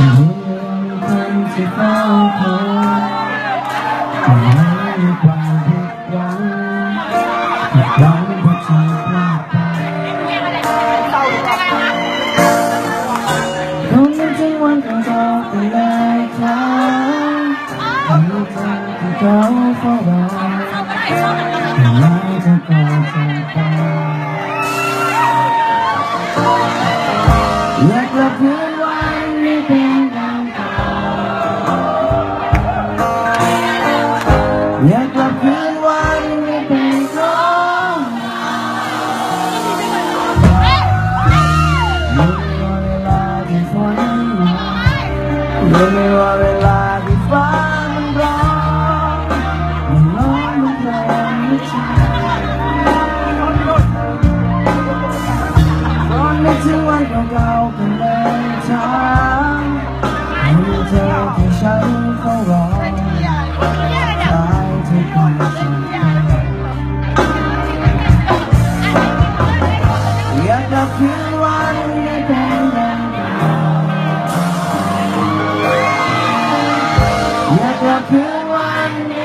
คนที่เฝ้าอยแต่ไม่ฉังผิอพคนที่เราไปเครัที่เขาเอบ อยากกลับคืนวันที่เป็นของเราไม่ว่าเวลาที่ฝนมาไม่ว่าเวลา อยากกลับคืนวันนี้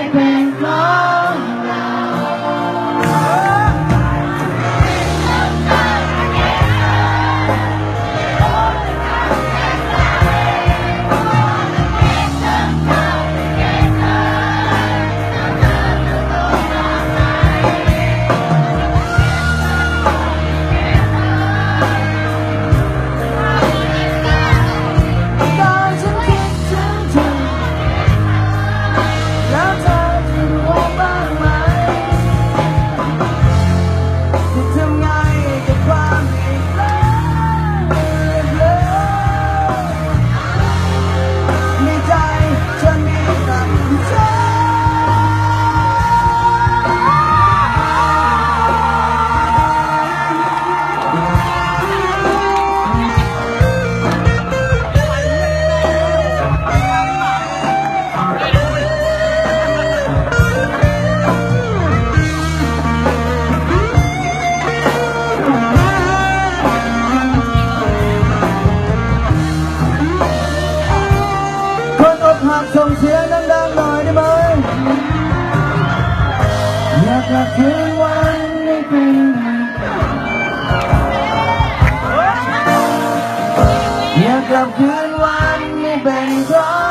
กกลับคืนวันนี้เป็นอยากกลับคืนวันนี้เป็นเพราะ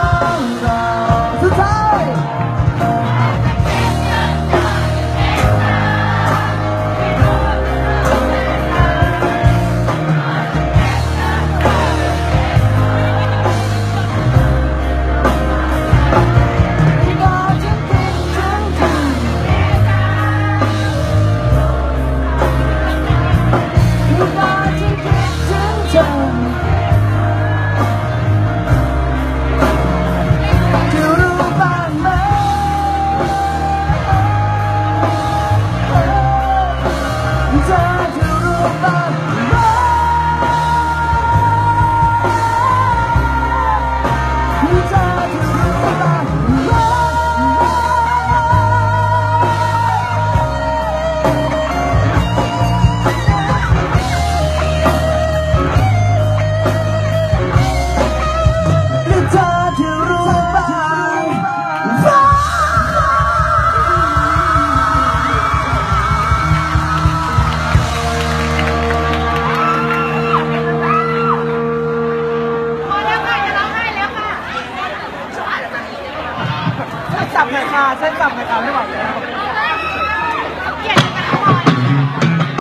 สับหน่อยค่ะเส้นสับหน่อยค่ะไม่ไหวแล้ว